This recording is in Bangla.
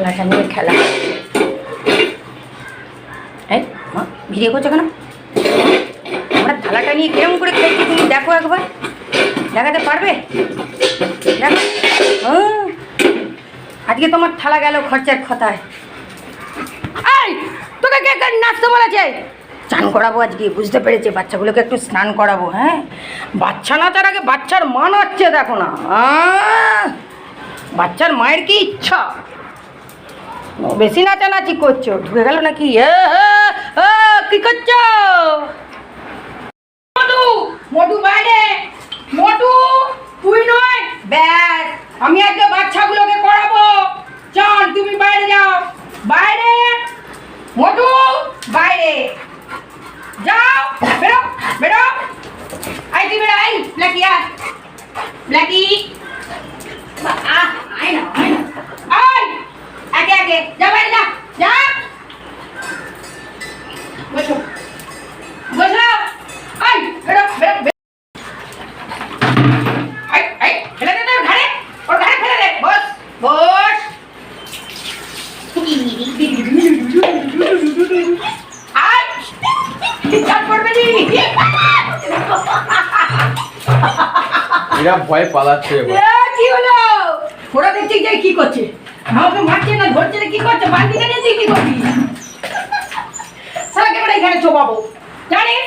থালাটা নিয়ে খেলা। এই, মা, ভিডিও করছ কেন? আমরা থালাটা নিয়ে কেমন করে খেলছি তুমি দেখো একবার। দেখাতে পারবে? দেখো। আজকে তোমার থালা গেল খরচার এই, তোকে কে নাচতে বলেছে? স্নান করাবো আজকে, বুঝতে পেরেছে? বাচ্চাগুলোকে একটু স্নান করাবো হ্যাঁ? বাচ্চা নাচার আগে বাচ্চার মা নাচছে দেখো না! বাচ্চার মায়ের কি ইচ্ছা? বেশি নাচানাচি করছ? ঢুকে গেল নাকি? কি করছ? বাইরে। মধু আমি বাইরে যাও। বাইরে মধু বাইরে। যাও আই আই ব্ল্যাকি, আয়। না আয় না। আয় আগে। যা বাইরে যা। যা। বসো। বসো। আই বেরো বেরো এরা ভয় পালাচ্ছে কি হলো? ওরা দেখছি যে কি করছে। আমাকে মারছে না ধরছে না কি করছে? বান্দি কেন কি করবি? সারা কেমন এখানে চোপাবো জানিস?